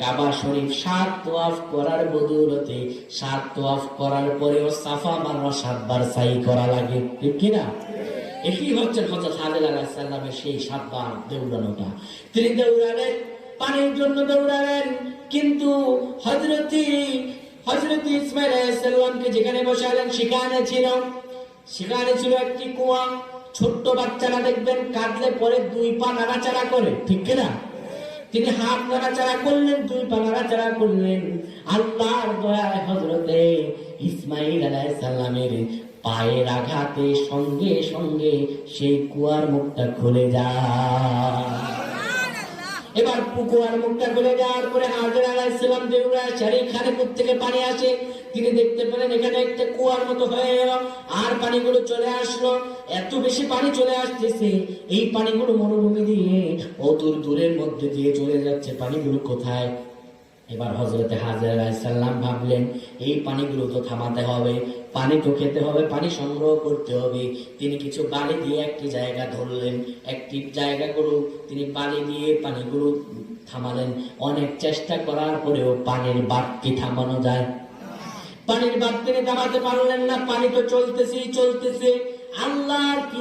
কাবা শরীফ সাত তোয়াফ করার বদৌলতে, সাত তোয়াফ করার পরেও সাফা মারওয়া সাতবার সাই করা লাগে, ঠিক কিনা? এটি হচ্ছে হজরত হাজির আলাহ সাল্লামের সেই সাতবার দৌড়ানোটা। তিনি দৌড়ালেন, পানির জন্য দৌড়ালেন, কিন্তু হজরতি হজরত ইসমাইল আলাইহিসসালামকে যেখানে বসালেন, সেখানে ছিল সেখানে ছিল একটি কুয়া। ছোট্ট বাচ্চারা দেখবেন কাঁদলে পরে দুই পা নাড়াচাড়া করে, ঠিক কিনা? তিনি হাত নাড়াচাড়া করলেন, দুই পা নাড়াচাড়া করলেন। আল্লাহর দয়ায় হজরতে ইসমাইল আলাইহিসসালামের পায়ের আঘাতে সঙ্গে সঙ্গে সেই কুয়ার মুখটা খুলে যায়। এবার পুকুয়ার মুখটা খুলে যাওয়ার পরে হাজার হাজির আলাইসালাম দেউরা চারি খানে থেকে পানি আসে। তিনি দেখতে পেলেন এখানে একটা কুয়ার মতো হয়ে গেল আর পানিগুলো চলে আসলো। এত বেশি পানি চলে আসতেছে। এই পানিগুলো মরুভূমি দিয়ে অদূর দূরের মধ্যে দিয়ে চলে যাচ্ছে। পানিগুলো কোথায়? এবার হজরতে হাজার আলাইসাল্লাম ভাবলেন, এই পানিগুলো তো থামাতে হবে। পানি তো খেতে হবে, পানি সংগ্রহ করতে হবে। তিনি কিছু বালি দিয়ে একটি জায়গা ধরলেন। একটি জায়গাগুলো তিনি বালি দিয়ে পানিগুলো থামালেন। অনেক চেষ্টা করার পরেও পানির বাড়তি থামানো যায়। পানির বাড়তি থামাতে পারলেন না। পানি তো চলতেছেই, চলতেছে। আল্লাহর কি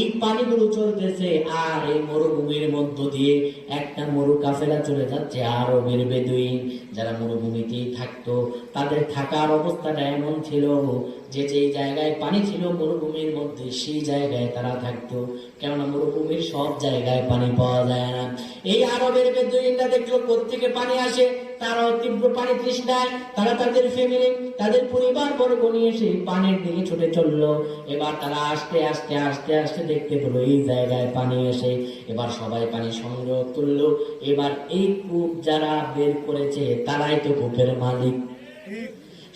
এই পানিগুলো চলতেছে আর এই মরুভূমির মধ্য দিয়ে একটা মরু কাফেলা চলে যাচ্ছে আরবের বেদুইন। যারা মরুভূমিতেই থাকতো, তাদের থাকার অবস্থাটা এমন ছিল যে যেই জায়গায় পানি ছিল মরুভূমির মধ্যে, সেই জায়গায় তারা থাকতো। কেননা মরুভূমির সব জায়গায় পানি পাওয়া যায় না। এই আরবের বেদুইনরা দেখল কোথেকে পানি আসে? তারাও তীব্র পানি তৃষ্ণায় তারা তাদের ফ্যামিলি তাদের পরিবার বর্গ নিয়ে সেই পানির দিকে ছুটে চলল। এবার তারা আস্তে আস্তে আস্তে আস্তে দেখতে পেল এই জায়গায় পানি এসে। এবার সবাই পানি সংগ্রহ করল। এবার এই কূপ যারা বের করেছে, তারাই তো কূপের মালিক।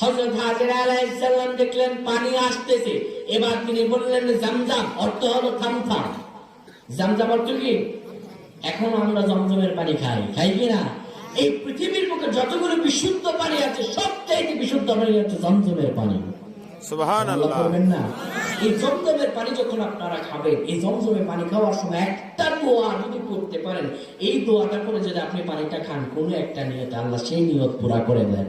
হযরত হাজির আলাইহিস দেখলেন, পানি আসতেছে। এবার তিনি বললেন, জামজাম, অর্থ হলো থামথাম। জামজাম অর্থ কি? এখন আমরা জমজমের পানি খাই। খাই কি না? এই পৃথিবীর বুকে যতগুলো বিশুদ্ধ পানি আছে সবচাইতে বিশুদ্ধ পানি হচ্ছে জমজমের পানি। সুবহান আল্লাহ আল্লাহ করবেন না এই জমজমের পানি যখন আপনারা খাবেন এই জমজমের পানি খাওয়ার সময় একটা দোয়া যদি করতে পারেন এই দোয়াটা করে যদি আপনি পানিটা খান কোনো একটা নিয়ত আল্লাহ সেই নিয়ত পুরা করে দেন।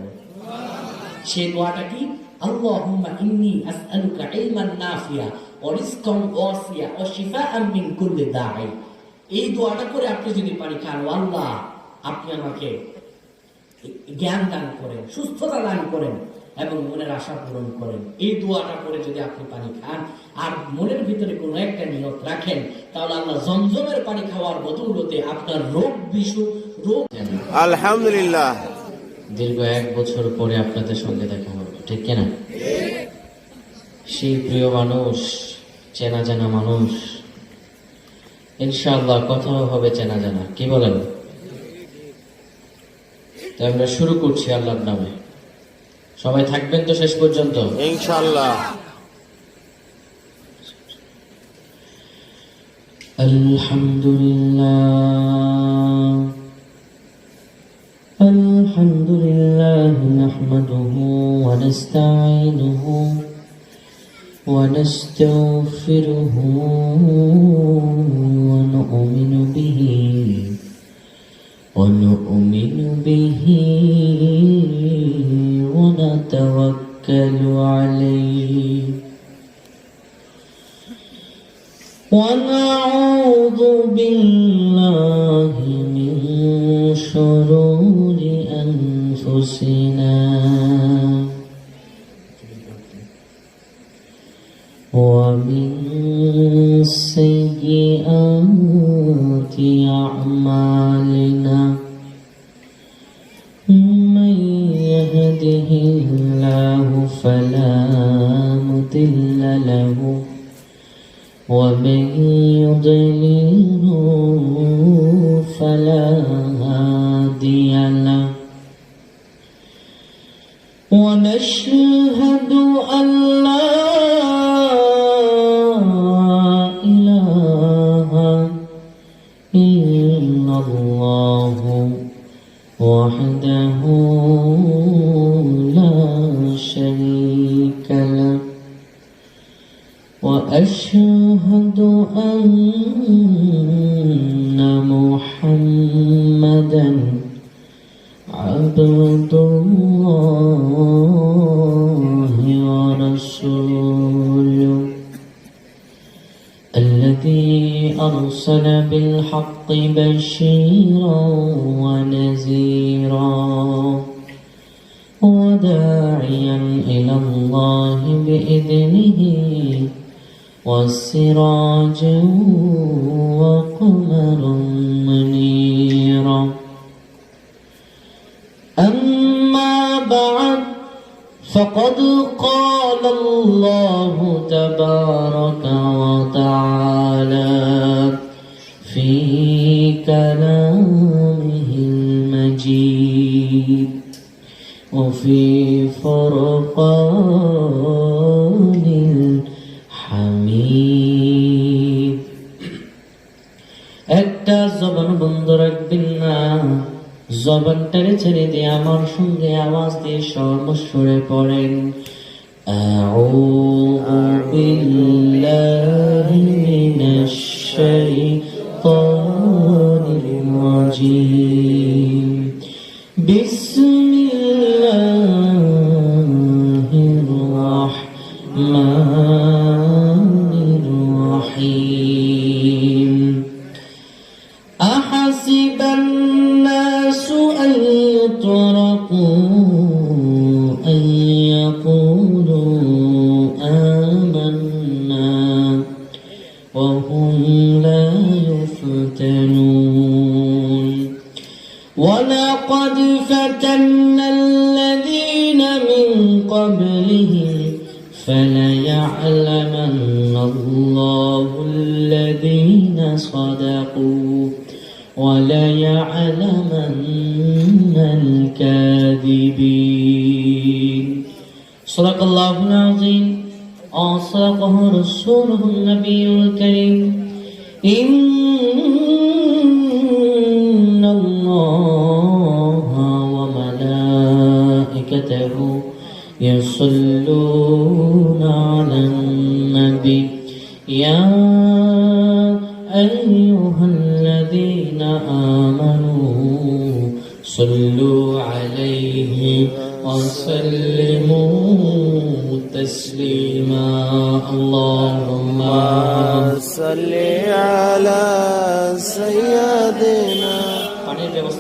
সেই দোয়াটা কি? আল্লাহুম্মা ইন্নী আসআলুকা ইলমান নাফিয়া ওয়া রিজকান ওয়াসিয়া ওয়া শিফাআন মিন কুল্লি দাঈ। এই দোয়াটা করে আপনি যদি পানি খান আল্লাহ আপনি আমাকে জ্ঞান দান করেন সুস্থতা দান করেন এবং মনের আশা পূরণ করেন। এই দোয়াটা করে যদি আপনি পানি খান আর মনের ভিতরে কোনো একটা নিয়ত রাখেন তাহলে আল্লাহ জমজমের পানি খাওয়ার বদৌলতে আপনার রোগ বিশু রোগ আলহামদুলিল্লাহ। দীর্ঘ এক বছর পরে আপনাদের সঙ্গে দেখা হবে ঠিক কিনা? সেই প্রিয় মানুষ চেনা জানা মানুষ ইনশাআল্লাহ কথাও হবে চেনা জানা কি বলেন? তো আমরা শুরু করছি আল্লাহর নামে সবাই থাকবেন তো শেষ পর্যন্ত ইনশাআল্লাহ الحمد لله الحمد لله نحمده ونستعينه ونستغفره ونؤمن به ونؤمن به ونتوكل عليه. ونعوذ بالله من شرور أنفسنا ومن يضلل فلا هادي له. ونشهد محمدا عبد الله ورسوله الذي أرسل بالحق بشيرا ونذيرا وداعيا إلى الله بإذنه وسراجا وقمرا منيرا أما بعد فقد قال الله تبارك وتعالى في كلامه المجيد وفي فرقان জবানটারে ছেড়ে দিয়ে আমার সঙ্গে আওয়াজ দিয়ে সর্বস্বরে পড়েন أعوذ بالله وهم لا يفتنون. ولقد فتنا الذين من قبلهم فليعلمن الله الذين صدقوا وليعلمن الكاذبين. صدق الله العظيم. وصدقه رسوله النبي الكريم إن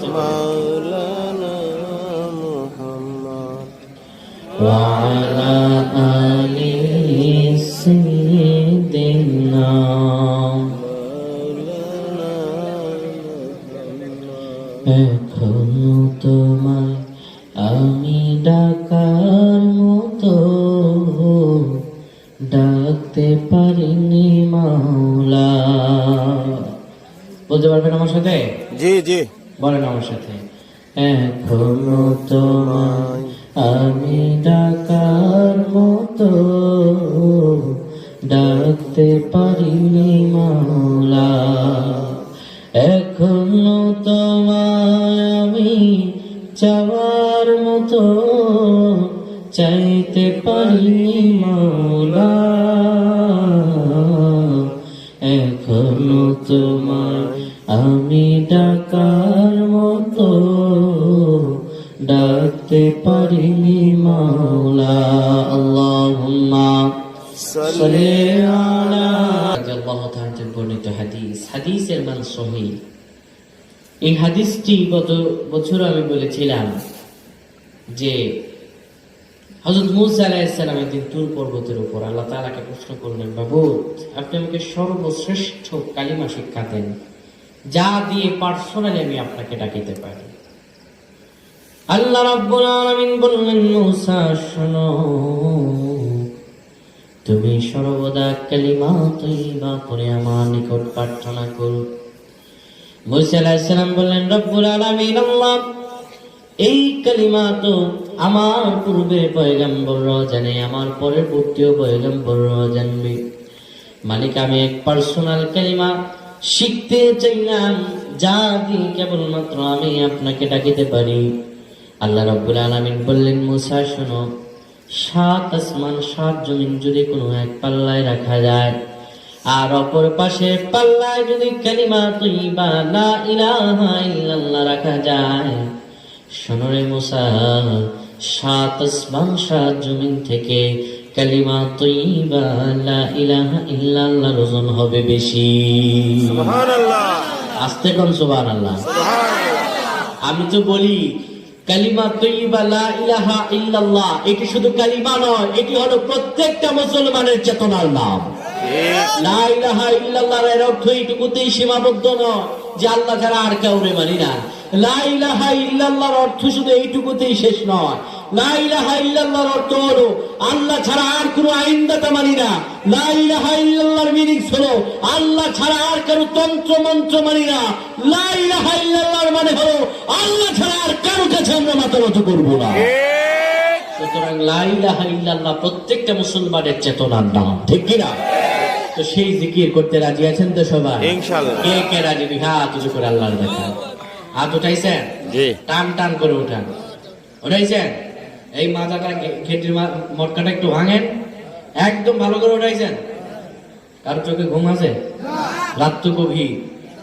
مولانا محمد وعلى آل سيدنا এখনো তোমায় আমি ডাকার মতো ডাকতে পারিনি মাওলা বলতে পারবেন আমার সাথে জি জি বলেন আমার সাথে। এখনও তোমায়, আমি ডাকার মতো, ডাকতে পারিনি মাওলা। এখনও তোমায়, আমি চাওয়ার মতো, চাইতে পারিনি মাওলা। এখনও তোমায়, আমি ডাকার মতো ডাকতে পারিনি মাওলা, আল্লাহুম্মা আলা তাআলা বর্ণিত হাদিস। হাদিসের মান এই হাদিসটি গত বছর আমি বলেছিলাম যে হজরত মুসা একদিন তুর পর্বতের উপর আল্লাহ তালাকে প্রশ্ন করলেন, বাবু, আপনি আমাকে সর্বশ্রেষ্ঠ কালিমা শিক্ষা দেন। যা দিয়ে পার্সোনালি আমি আপনাকে ডাকিতে পারি। আল্লাহ রাব্বুল আলামিন বললেন, মুসা, শোনো, তুমি সর্বদা কালিমা তৈবা করে আমার নিকট প্রার্থনা করো। মুসা আলাইহিস সালাম বললেন, রব্বুল আলামিন, আল্লাহ, এই কালিমা তো আমার পূর্বে পয়গম্বররা জানে, আমার পরবর্তীয় পয়গম্বররা জানবে। মালিক, আমি এক পার্সোনাল কালিমা শিখতে চাইলাম যা দিয়ে কেবলমাত্র আমি আপনাকে ডাকিতে পারি। আল্লাহ রাব্বুল আলামিন বললেন, মুসা, শোনো, সাত আসমান, সাত জমিন যদি কোনো এক পাল্লায় রাখা যায়, আর অপর পাশে পাল্লায় যদি কালিমা তৈবা লা ইলাহা ইল্লাল্লাহ রাখা যায়, শোনো রে মুসা, সাত আসমান, সাত জমিন থেকে কালিমা তৈবা লা ইলাহা ইল্লাল্লাহ ওজন হবে বেশি। সুবহানাল্লাহ। আস্তে কোন সুবহান আল্লাহ আমি তো বলি কালিমা তৈবা লা ইলাহা ইল্লাল্লাহ এটি শুধু কালিমা নয় এটি হলো প্রত্যেকটা মুসলমানের চেতনার নাম। লা ইলাহা ইল্লাল্লাহর এর অর্থ এইটুকুতেই সীমাবদ্ধ নয় যে আল্লাহ ছাড়া আর কাউরে মানি না। লা ইলাহা ইল্লাল্লাহর অর্থ শুধু এইটুকুতেই শেষ নয় অর্থ হলো আল্লাহ ছাড়া আর কোনো আইনদাতা মানি না। মিনিংস হলো আল্লাহ ছাড়া আর কারও তন্ত্র মন্ত্র মানি না। মানে হলো আল্লাহ ছাড়া আর কারও কাছে আমরা মাথা নত না। সুতরাং লা ইলাহা প্রত্যেকটা মুসলমানের চেতনার নাম ঠিক কিনা তো সেই জিকির করতে রাজি আছেন তো সবাই? ইনশাআল্লাহ। কে কে রাজি? হাত উঁচু করে আল্লাহর দেখা। হাত উঠাইছেন? জি। টান টান করে উঠান। উঠাইছেন? এই মাজাটা মা- মটকাটা একটু ভাঙেন। একদম ভালো করে উঠাইছেন। কার চোখে ঘুম আছে? রাত তো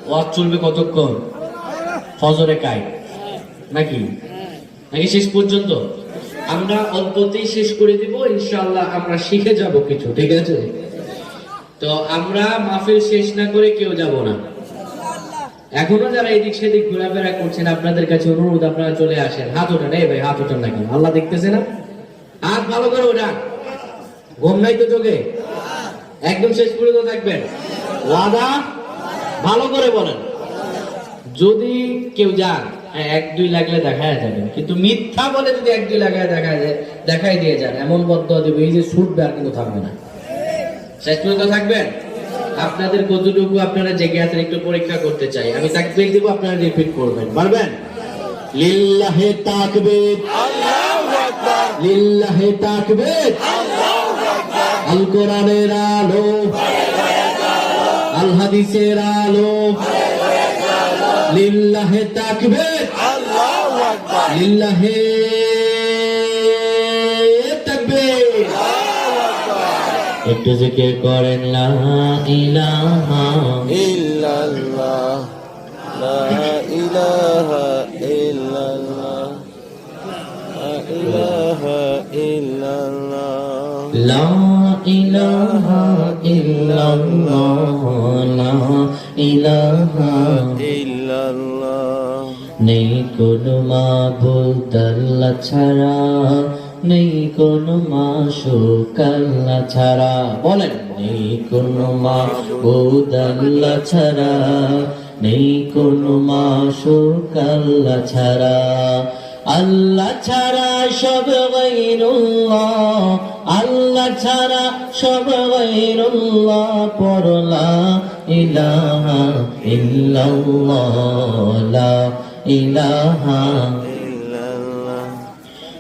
ওয়াজ চলবে কতক্ষণ? ফজরে কাই। নাকি? নাকি শেষ পর্যন্ত? আমরা অল্পতেই শেষ করে দিব ইনশাল্লাহ আমরা শিখে যাব কিছু, ঠিক আছে? তো আমরা মাহফিল শেষ না করে কেউ যাব না। এখনও যারা এদিক সেদিক ঘোরাফেরা করছেন আপনাদের কাছে অনুরোধ আপনারা চলে আসেন। হাত ওঠান এই ভাই হাত ওঠান না কেন? আল্লাহ দেখতেছে না? হাত ভালো করে ওঠান। ঘুম নাই তো চোখে? একদম শেষ পর্যন্ত থাকবেন। ওয়াদা? ভালো করে বলেন। যদি কেউ যান হ্যাঁ, এক দুই লাগলে দেখায় যাবেন। কিন্তু মিথ্যা বলে যদি এক দুই লাগায় দেখা যায় দেখাই দিয়ে যান এমন বদ্ধ দেবে এই যে ছুটবে আর কিন্তু থাকবে না। শেষ পর্যন্ত থাকবেন? আপনাদের কতটুকু আপনারা জেগে আছেন একটু পরীক্ষা করতে চাই। আমি তাকবীর দিব আপনারা রিপিট করবেন। পারবেন? লিল্লাহে তাকবীর। লিল্লাহে তাকবীর। আল কোরআনের আলো। আল হাদিসের আলো। লিল্লাহে তাকবীর। লিল্লাহে একটু জিকির করেন লা ইলাহা ইল্লাল্লাহ লা ইলাহা ইল্লাল্লাহ লা ইলাহা ইল্লাল্লাহ। লা ইলাহা ইল্লাল্লাহ লা ইলাহা ইল্লাল্লাহ। নেই কোনো মাবুদ আল্লাহ ছাড়া। নেই কোনো মাসুক আল্লাহ ছাড়া। বলেন, নেই কোনো মাবুদ আল্লাহ ছাড়া। নেই কোনো মাসুক আল্লাহ ছাড়া। আল্লাহ ছাড়া সব আল্লাহ ছাড়া সব গাইরুল্লাহ পরলা ইলাহা ইল্লাল্লাহ ইলাহা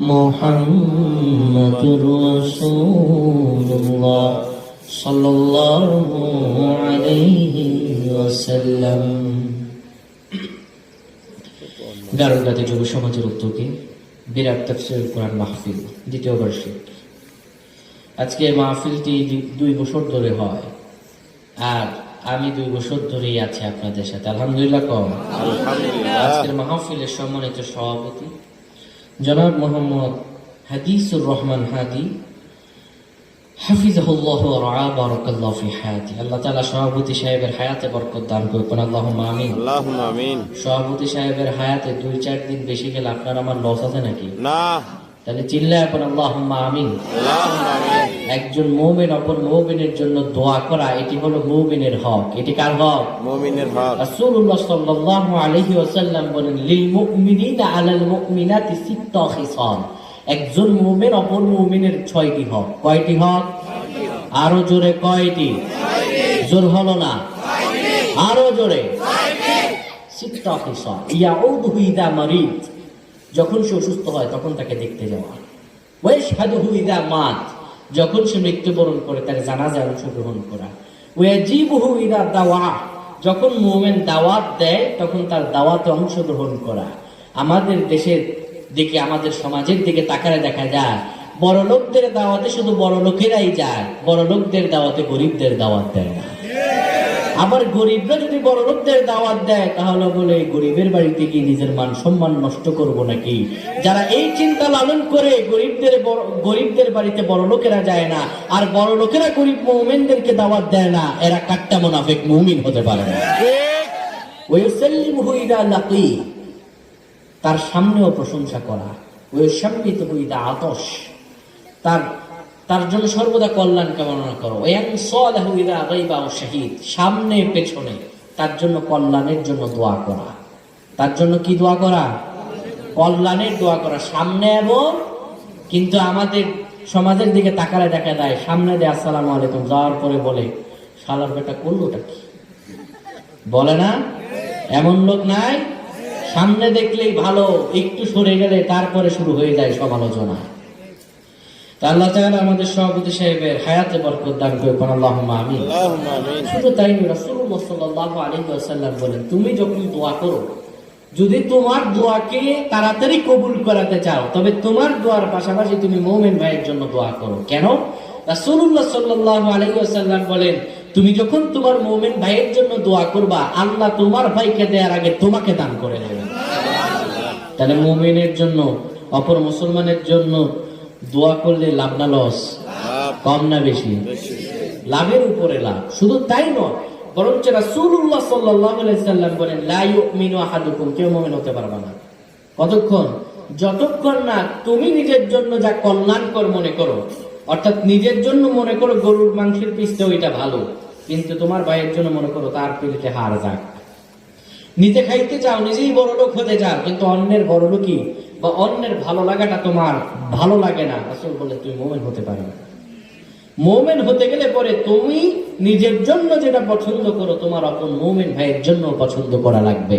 মুহাম্মাদুর রাসূলুল্লাহ সাল্লাল্লাহু আলাইহি ওয়াসাল্লাম। গারুগাতে যুব সমাজের উদ্যোগে বিরাট তাফসীর কোরআন মাহফিল দ্বিতীয় বার্ষিক। আজকে মাহফিলটি দুই বছর ধরে হয় আর আমি দুই বছর ধরেই আছি আপনাদের সাথে। আলহামদুলিল্লাহ কম। আলহামদুলিল্লাহ। আজকের মাহফিলের সম্মানিত সভাপতি জনাব মোহাম্মদ হাদিসুর রহমান হাদি হাফিজাহুল্লাহ রা বারাকাল্লাহু ফি হায়াতি। আল্লাহ তাআলা সভাপতি সাহেবের হায়াতে বরকত দান করুন। আল্লাহুম্মা আমিন। আল্লাহুম্মা আমিন। সভাপতি সাহেবের হায়াতে দুই চার দিন বেশি গেলে আপনার আমার লস আছে নাকি? না। তাহলে চিল্লায় এখন আল্লাহুম্মা আমিন। একজন মুমিন অপর মুমিনের জন্য দোয়া করা এটি হলো মুমিনের হক। এটি কার হক? মুমিনের হক। রাসূলুল্লাহ সাল্লাল্লাহু আলাইহি ওয়াসাল্লাম বলেন লিল মুমিনিনা আলাল মুমিনাতি সিত্তা খিসাল একজন মুমিন অপর মুমিনের ছয়টি হক। কয়টি হক? আরও জোরে কয়টি? জোর হলো না? আরও জোরে? সিত্তা খিসাল ইয়াউদহু ইদা মারিদ। যখন সে অসুস্থ হয়, তখন তাকে দেখতে যাওয়া ওয়েশ হাদুহু ইদা মাত। যখন সে মৃত্যুবরণ করে, তার জানাজায় অংশগ্রহণ করা। ওয়াজিবুহু ইদা দাওয়া। যখন মোমেন দাওয়াত দেয়, তখন তার দাওয়াতে অংশগ্রহণ করা। আমাদের দেশের দিকে, আমাদের সমাজের দিকে তাকালে দেখা যায় বড় লোকদের দাওয়াতে শুধু বড় লোকেরাই যায় বড় লোকদের দাওয়াতে গরিবদের দাওয়াত দেয় না। আবার গরিবরা যদি বড় লোকদের দাওয়াত দেয় তাহলে বলে গরিবের বাড়িতে গিয়ে নিজের মান সম্মান নষ্ট করব নাকি? যারা এই চিন্তা লালন করে গরিবদের গরিবদের বাড়িতে বড় লোকেরা যায় না আর বড় লোকেরা গরিব মৌমেনদেরকে দাওয়াত দেয় না এরা কাট্টা মোনাফেক মুমিন হতে পারে না। তার সামনেও প্রশংসা করা। ওই ওয়ুসাম্মিতুহু ইদা আতশ তার তার জন্য সর্বদা কল্যাণ কামনা করো। শাহিদ। সামনে, পেছনে। তার জন্য কল্যাণের জন্য দোয়া করা। তার জন্য কি দোয়া করা? কল্যাণের দোয়া করা। সামনে এবং কিন্তু আমাদের সমাজের দিকে তাকালে দেখা দেয় সামনে দিয়ে আসসালামু আলাইকুম, যাওয়ার পরে বলে শালার বেটা করলোটা কি? বলে না? এমন লোক নাই। সামনে দেখলেই ভালো, একটু সরে গেলে তারপরে শুরু হয়ে যায় সমালোচনা। আল্লাহ তাআলা আমাদের সভাপতি সাহেবের হায়াতে বরকত দান আল্লাহুম্মা আমিন। শুধু তাই নয় রাসূলুল্লাহ সাল্লাল্লাহু আলাইহি ওয়াসাল্লাম বলেন তুমি যখন দোয়া করো যদি তোমার দোয়াকে তাড়াতাড়ি কবুল করাতে চাও তবে তোমার দোয়ার পাশাপাশি তুমি মুমিন ভাইয়ের জন্য দোয়া করো। কেন? রাসূলুল্লাহ সাল্লাল্লাহু আলাইহি ওয়াসাল্লাম বলেন তুমি যখন তোমার মুমিন ভাইয়ের জন্য দোয়া করবা আল্লাহ তোমার ভাইকে দেওয়ার আগে তোমাকে দান করে দেবেন। তাহলে মুমিনের জন্য অপর মুসলমানের জন্য দোয়া করলে লাভ না লস? কম না বেশি? লাভের উপরে লাভ। শুধু তাই নয় বরঞ্চ রাসূলুল্লাহ সাল্লাল্লাহু আলাইহি সাল্লাম বলেন লা ইউমিনু আহাদুকুম কেউ মুমিন হতে পারবে না। কতক্ষণ? যতক্ষণ না তুমি নিজের জন্য যা কল্যাণকর মনে করো অর্থাৎ নিজের জন্য মনে করো গরুর মাংসের পিসতে ওইটা ভালো কিন্তু তোমার ভাইয়ের জন্য মনে করো তার পিলকে হার যাক। নিজে খাইতে চাও, নিজেই বড় লোক হতে চাও, কিন্তু অন্যের বড় লোকই বা অন্যের ভালো লাগাটা তোমার ভালো লাগে না। আসল বলে তুমি মোমেন হতে পারো না। মোমেন হতে গেলে পরে তুমি নিজের জন্য যেটা পছন্দ করো, তোমার আপন মোমেন ভাইয়ের জন্য পছন্দ করা লাগবে।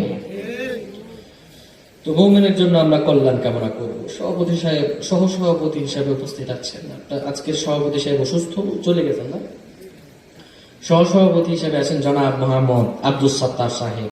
তো মোমেনের জন্য আমরা কল্যাণ কামনা করব। সভাপতি সাহেব সহ সভাপতি হিসাবে উপস্থিত আছেন। আজকের সভাপতি সাহেব অসুস্থ, চলে গেছেন না? সহ সভাপতি হিসেবে আছেন জনাব মোহাম্মদ আব্দুল সত্তার সাহেব।